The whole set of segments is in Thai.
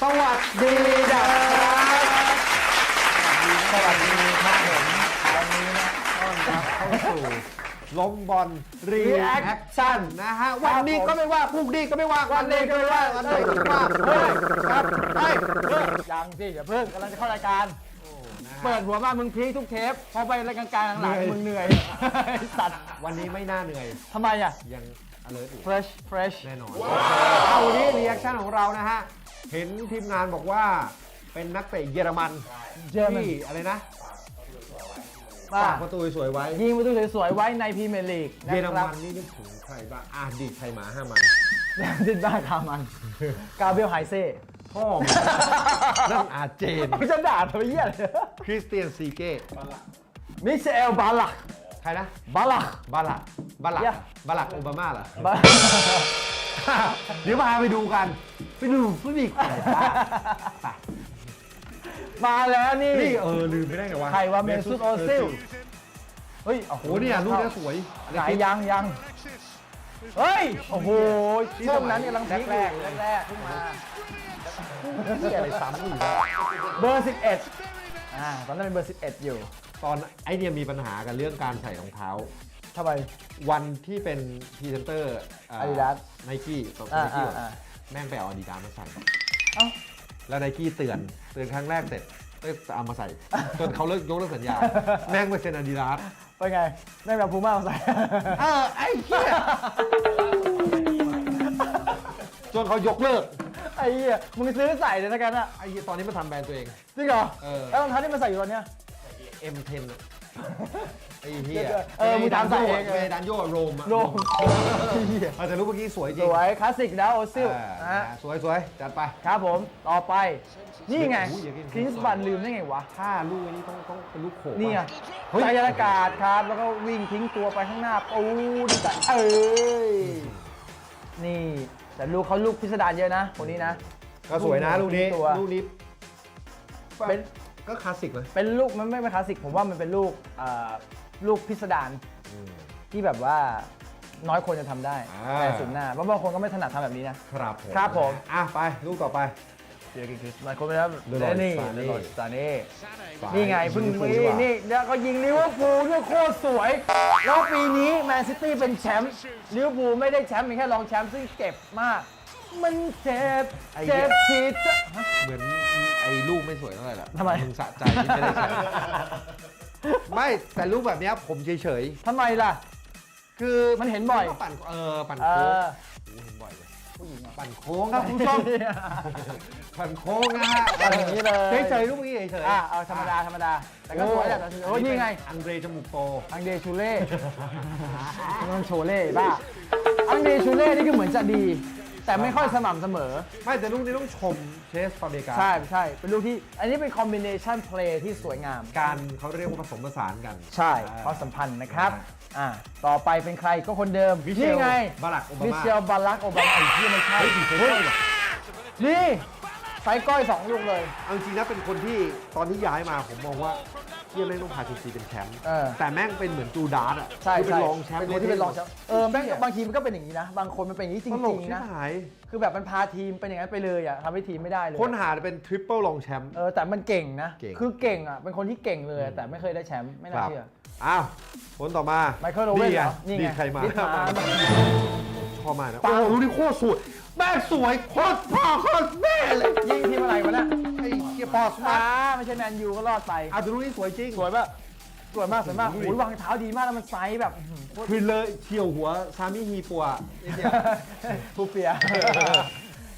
สวัสดีครับสวัสดีครับผมวันนี้นะต้อนรับเข้าสู่ลมบอลรีแอคชั่นนะฮะวันนี้ก็ไม่ว่าพรุ่งนี้ก็ไม่ว่าวันนี้ก็ไม่ว่าวันนี้ก็ไม่ว่าเฮ้ยครับเฮ้ยเฮ้ยยังสิอย่าเพิ่งกำลังจะเข้ารายการนะฮะเปิดหัวมามึงพีคทุกเทปพอไปรายการกลางหลังเหนื่อยๆมึงเหนื่อยไอ้สัตว์วันนี้ไม่น่าเหนื่อยทำไมอะยัง alert อยู่ fresh fresh แน่นอนเอาวันนี้รีแอคชั่นของเรานะฮะ เห็นทีมงานบอกว่าเป็นนักเตะเยอรมันเยอรมัน ที่อะไรนะมาฝากประตูสวยๆไว้ ยิงประตูสวยๆไว้ในพรีเมียร์ลีกเยอรมันนี่นึกถึงใครบ้างอะดีดไทยหมาห้ามันดินบ้าคามัน กาเบรียลไฮเซ่พ่อมึงนั่นอาเจนไม่จะด่าทำไมเหี้ยเลยคริสเตียนซีเก้ มิเชลบาลักใครนะ บาลัก บาลัก บาลักเหี้ยบาลักโอบามาเหรอบาเดี๋ยวมาไปดูกัน ไปดูผู้หญิงไปมาแล้วนี่นี่เออลืมไปได้ไงวะใครวะเมซุตโอซิลเฮ้ยโอ้โหโอ้เนี่ยลูกเนี้ยสวยไหนยังยังเฮ้ยโอ้โหนี่ช่วงสมัยนั้นกำลังพีคแรกๆแรกแรกๆเพิ่งมานี่อะไรซ้ำอีกวะเบอร์ 11อ่าตอนนั้นเป็นเบอร์ 11 อยู่ ตอนไอเนี่ยมีปัญหากันเรื่องการใส่รองเท้าทำไมวันที่เป็นพรีเซนเตอร์ Adidas ไนกี้ตบอ่าไนกี้อ่าอ่า แม่งไปเอาอาดิดาสมาใส่ เอ้า แล้วไนกี้เตือนเตือนครั้งแรกเสร็จเอ้ยเอามาใส่จนเขาเลิกยกเลิกสัญญา แม่งไปเซ็นอาดิดาสไปไงแม่งแบบพูม่ามาใส่ เออไอ้เหี้ยจนเขายกเลิกไอ้เหี้ยมึงซื้อใส่เลยนะกันอะไอ้เหี้ยตอนนี้มาทำแบรนด์ตัวเองจริงเหรอเออ แล้วรองเท้าที่มันใส่อยู่ตอนเนี้ย M10 อะ ไอ้เหี้ยเออมึงตามใส่เองเวดันโยโรมอะโรมเออแต่รูปเมื่อกี้สวยจสริงวยคลาสสิกนะโอซิลอ่านะฮะสวยสวยจัดไป ครับผมต่อไป นี่ไงโอ้ยอย่ากินคริสบันลืมได้ไงวะ ถ้าลูกนี้ต้องต้องเป็นลูกโขกนี่ไงอะเฮ้ยใจอากาศครับ แล้วก็วิ่งทิ้งตัวไปข้างหน้าปูนี่แต่เอ้ย นี่ แต่ลูกเขาลูกพิสดารเยอะนะคนนี้นะ ก็สวยนะลูกนี้ตัวลูกนี้ เป็น ก็คลาสสิกเลย เป็นลูกมันไม่เป็นคลาสสิกผมว่ามันเป็นลูกเอ่อลูกพิสดารที่แบบว่าน้อยคนจะทำได้อ่าแต่สุดหน้าเพราะบางคนก็ไม่ถนัดทำแบบนี้นะ ครับผมครับผม อะไปลูกต่อไป เจอกันคริสหลายคนไปแล้วเลอรอยนี่ซาเน่เลอรอยซาเน่ฝ่ายนี่ไงเพิ่งลิเวอร์พูลมีดีกว่านี่แล้วก็ยิงลิเวอร์พูลด้วยโคตรสวย แล้วปีนี้แมนซิตี้เป็นแชมป์ลิเวอร์พูลไม่ได้แชมป์มีแค่รองแชมป์ซึ่งเจ็บมาก มันเจ็บไอ้เหี้เจ็ย บทีจะฮะเหมือนไอ้ลูกไม่สวยเท่าไหร่ละทำไม งสะใจที่ไม่ได้แชมป์ไม่แต่ลูกแบบเนี้ยผมเฉยทำไมล่ะ ๆคือมันเห็นบ่อย ก็ปั่นเออปั่นเอโค้งอโอ้โหเห็นบ่อยเลยผู้หญิงเหรอปั่นโค้งครับคุณผู้ชมปั่นโค้งนะฮะปั่นอย่างนี้เลยเฉยๆลูกนี้เฉยๆอะเอาธรรมดาธรรมดา แต่ก็สวยแหละแต่โอ้ยนี่ไง อังเดรจมูกโต อังเดชูเล่ มันโชเล่บ้าอังเดชูเล่นี่คือเหมือนจะดี แต่ไม่ค่อยสม่ำเสมอ ไม่แต่ลูกนี้ต้องชมเชสฟาเบกาใช่ใช่เป็นลูกที่ อันนี้เป็นคอมบิเนชันเพลย์ที่สวยงาม การเขาเรียกว่าผสมผสานกัน ใช่อ่าความสัมพันธ์นะครับอ่าต่อไปเป็นใครก็คนเดิมมิเชลนี่ไงบารักโอบามามิเชลบารักโอบามาไอ้ที่ไม่ใช่เฮ้ยดีเซลเหรอนี่ไซก้อยสองลูกเลย เอาจริงๆนะเป็นคนที่ตอนที่ย้ายมาผมมองว่า เที่ยแม่งต้องพาเชลซีเป็นแชมป์เออ แต่แม่งเป็นเหมือนจูดาร์ดอะใช่ที่เป็นใช่รองแชมป์เป็นคนที่เป็นรองแชมป์เออแม่งเหี้ยบางทีมันก็เป็นอย่างนี้นะ บางคนมันเป็นอย่างนี้จตลกริงชิๆบนะ หายคือแบบมันพาทีมเป็นอย่างนั้นไปเลยอะทำให้ทีมไม่ได้เลยค้นหาเป็นทริปเปิลรองแชมป์ เออแต่มันเก่งนะ เก่ง คือเก่งอะเป็นคนที่เก่งเลยอะแต่ไม่เคยได้แชมป์ไม่คน่ารับเชื่ออ้าวคนต่อมาไมเคิลโอเว่นเหรอนี่ดีไงใครมาดิสมาชอบมากนะโอ้โหลูกนี้โคตรสวยแม่งสวยโคตรพ่อโคตรแม่เลยยิงทีมอะไรวะเนี่ยไอ้เกียร์พอสมาอ่าไม่ใช่แมนยูก็รอดไปเอาแต่ลูกนี้สวยจริง สวยปะสวยมากสวยมากโอ้โอ้โหยวางเท้าดีมากแล้วมันไซส์แบบอื้อหือโคตรคือเลยเฉียวหัวซามิฮีปัวนิดเดียวทูเฟีย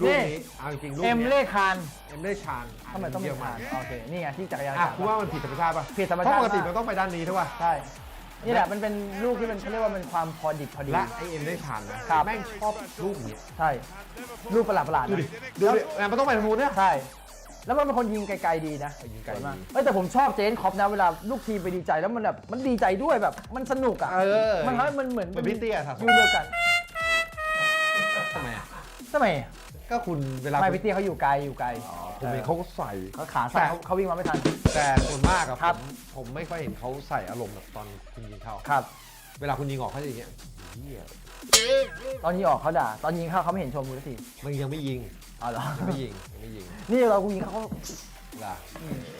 ลูกนี่นี้เอาจริงๆลูกเอ็มนี้เล่คานเอ็มได้ชานทำไมต้องเป็นคานโอเคนี่ไงที่จักรยานอะขาดคุณว่ามันผิดธรรมชาติป่ะผิดธรรมชาติเพะปกติมากมันต้องไปด้านนี้ใช่ป่ะใช่นี่แหละมันเป็นลูกที่เป็นเขาเรียกว่าเป็นความพอดิบพอดีและไอเอ็มได้ชานนะครับแม่งชอบลูกนี้ใช่ลูกประหลาดประหลาดๆดูนะดิดูดิแม่งมันต้องไปทางนู้นเนี่ยใช่ แล้วมันเป็นคนยิงไกลๆดีนะยิงไกลสวยมากดีเอ้ยแต่ผมชอบเจนคอปนะเวลาลูกทีมไปดีใจแล้วมันแบบมันดีใจด้วยแบบ มันสนุกอะเออมันทำให้มันเหมือนเหมือนพี่เตี้ยสะสม อยู่เดียวกันทำไมอะทำไมก็คุณเวลาไม่พี่เตี้ยเขาอยู่ไกลอยู่ไกลผมเห็นเขาก็ใส่ เขาขาสั่นเขาเขาวิ่งมาไม่ทัน แต่ส่วนมากอะครับผมผมไม่ค่อยเห็นเขาใส่อารมณ์แบบตอนคุณยิงเข้า ครับ เวลาคุณยิงออกเขาจะอย่างเงี้ยเฮีย ตอนยิงออกเขาด่า ตอนยิงเข้าเขาไม่เห็นชมกูสักทีมันยังไม่ยิงอ๋อเหรอ ยังไม่ยิงยังไม่ยิงนี่เรากูยิงเขาล่ะ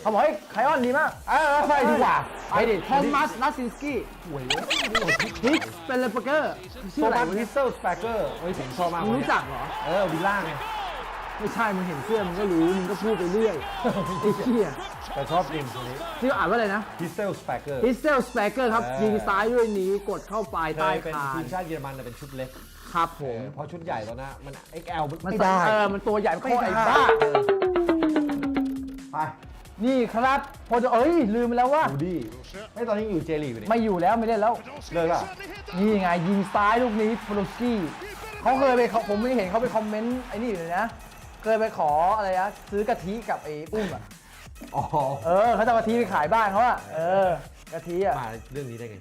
เขาบอกให้ยไคออนดีมากเออไปดีกว่าไปดิโทมัสนัสซินสกี้หวยฮิกเป็นเลเปอร์เกอร์โซชื่ออะไรมันวะพิเนี่ยสเซลสเปเกอร์เฮ้ยผมชอบมากมึงรู้จักเหรอ เออวิลล่าไง ไม่ใช่มึงเห็นเสื้อมึงก็รู้มึงก็พูดไปเรื่อยไอ้เหี้ยแต่ชอบจริงคนนี้นี่อ่านว่าอะไรนะพิสเซลสเปเกอร์ ฮิสเซลสเปเกอร์ครับเออยิงซ้ายด้วยนิ้วกดเข้าปลายเคใต้ยเป็นคาทีนมชาติเยอรมันแต่เป็นชุดเล็กครับผมเพราะชุดใหญ่ตอนนั้นมัน XL มันมันไม่ใส่ได้เออมันตัวใหญ่มันไม่โคตรไอ้ได้บ้า ไปนี่ครับพอจะเอ้ย ลืมไปแล้วว่า ดูดิไม่ตอนนี้อยู่เจลีกอยู่นี่ไม่อยู่แล้วไม่เล่นแล้ว เลิกละนี่ไงยิงซ้ายลูกนี้โปรกี้เขาเคยไปเขาผมไม่เห็นเขาไปคอมเมนต์ไอ้นี่อยู่เลยนะ เคยไปขออะไรนะซื้อกะทิกับไอ้อุ้มอะ อ๋อเออเขาจะเอากะทิไปขายบ้านเขาอะ เออกะทิอะ มาเรื่องนี้ได้ไง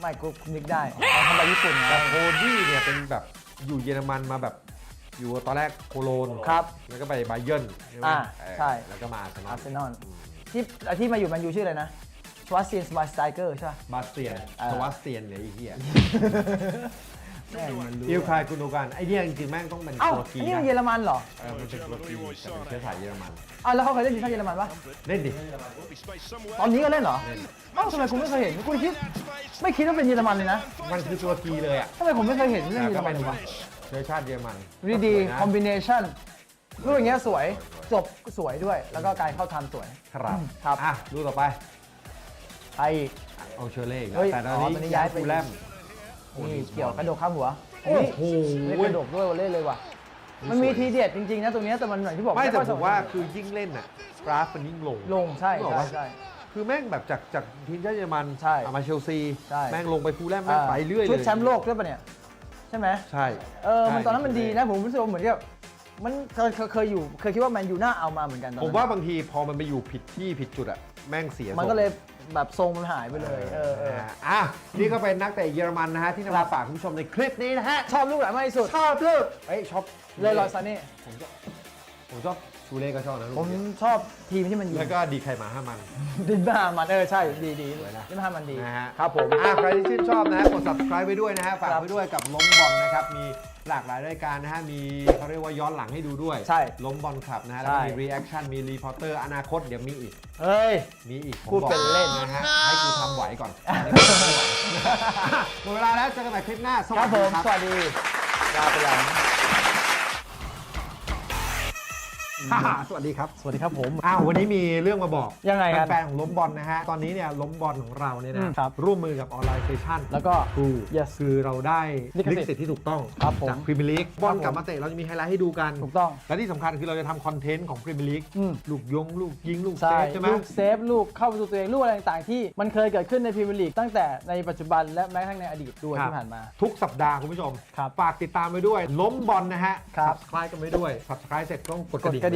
ไม่กูนึกได้เอาทำไปญี่ปุ่นไง แต่โคดี้เนี่ยเป็นแบบอยู่เยอรมันมาแบบอยู่ตอนแรกโคโลนครับแล้วก็ไปบาเยิร์นใช่ไหมอ่าเออใช่ แล้วก็มาอาร์เซนออาลร์เซนอลที่ที่มาอยู่แมนยูชื่ออะไรนะสวัสเซียนสวาสไตเกอร์ใช่ปะ บาสเตียนอ่าสวัสเตียนเนี่ยไอ้เหี้ยแม่งมันรู้ อิลคายกุนโดกันไอ้เนี่ยจริงๆแม่งต้องเป็นเอ้าตุรกีอันนี่มันนะเยอรมันเหรอเออมันเป็นตุรกีแต่เป็นเชื้อสายเยอรมันอ้าวแล้วเขาเคยเล่นทีมชาติเยอรมันปะเล่นดิตอนนี้ก็เล่นเหรอเอ้าทำไมคุณไม่เคยเห็นคุณคิดไม่คิดว่าเป็นเยอรมันเลยนะมันคือตุรกีเลยอะทำไมผมไม่เคยเห็นเล่นเยอก็รมัเป็นนเลยวะเชื้อชาติเยอรมันดีดีสวยนะคอมบิเนชันรูปอย่างเงี้ยสวยจบสวยด้วย แล้วก็การเข้าทำสวยครับครับอะดูต่อไปไออีกเอาเชอร์เล่อีกเฮ้แล้วยแต่ตอนอ๋อตอนนี้นี้ย้ายไปฟูลแลม นี่เกี่ยวกระโดดข้ามหัวโอ้โหเล่นกระโดดด้วยเล่นเลยว่ะ มันมีทีเด็ดจริงๆนะตรงเนี้ยแต่มันเหมือนที่บอกไม่แต่ค่อยผมว่าส่งคือยิ่งเล่นอะกราฟมันยิ่งลง ลงใช่นึกออกใช่ปะใช่ คือแม่งแบบจากจากทีมชาติเยอรมันใช่เอามาเชลซี ใช่ แม่งลงไปฟูลแลมแม่งไปเรื่อยเลยชุดแชมป์โลกด้วยปะเนี่ย ใช่ไหม ใช่เออ มันใช่ตอนนั้นมันดีนะ ผมรู้สึกว่าเหมือนกับมันเคยเคยเคยอยู่ เคยคิดว่าแมนยูน่าเอามาเหมือนกันตอนผนั้นมว่าบางทีพอมันไปอยู่ผิดที่ผิดจุดอะแม่งเสียมันทรงก็เลย แบบทรงมันหายไปเลยเออเออนะฮะอะนี่ก็เป็นนักเตะเยอรมันนะฮะที่นำมาฝากคุณผู้ชมในคลิปนี้นะฮะชอบลูกไหนมากที่สุดชอบเลือกเอ้ยชอบเลยลอยซาเน่ผมชอบผมชอบ ชูเล่ก็ชอบนะลูกผมนี้ชอบทีมที่มันยิงแล้วก็ดีใครมาห้ามัน ดินบ้ามันเออใช่ดีดีสวยนะ ดินบ้ามันดีนะฮะครับผม อะใครที่ชื่นชอบนะฮะกด subscribe ไว้ด้วยนะฮะฝากครับไว้ด้วยกับล้มบอลนะครับ มีหลากหลายรายการนะฮะ มีเขาเรียกว่าย้อนหลังให้ดูด้วยใช่ล้มบอลคลับนะฮะใช่แล้วก็มี reaction มี reporter อนาคตเดี๋ยวมีอีก เฮ้ย มีอีกผมพูดเป็นเล่นบอกนะฮะ ให้กูทำไหวก่อนหมดเวลาแล้วเจอกันใหม่คลิปหน้า สควัรัสบผดีม ครับ สวัสดีลาไปแล้ว สวัสดีครับ สวัสดีครับผม อ้าววันนี้มีเรื่องมาบอกยังไงครับ แฟนๆของล้มบอลนะฮะ ตอนนี้เนี่ยล้มบอลของเราเนี่ยอืนะมครับร่วมมือกับออนไลน์เซชันแล้วก็ครู Yes คือเราได้ลิขสิทธิ์ลิขสิทธิ์ที่ถูกต้องครับผมจากพรีเมียร์ลีกบอลครับผมกลับมาเตะเราจะมีไฮไลท์ให้ดูกัน ถูกต้อง และที่สำคัญคือเราจะทำคอนเทนต์ของพรีเมียร์ลีกอืมลูกยง ลูกยิงลูกเซใช่ฟใช่ไหม ลูกเซฟลูกเข้าประตูตัวเองลูกอะไรต่างๆที่มันเคยเกิดขึ้นในพรีเมียร์ลีกตั้งแต่ในปัจจุบันและแม้กระทั่งในอดีตด้วยครับ ที่ผ่านมา ทุกสัปดาห์คุณผู้ชม ครับฝากติดตามไปด้วย ล้มบอลนะฮะ ครับ subscribe กันไปด้วย subscribe เสร็จต้องกดกกระดดิ่งกระดิ่งไว้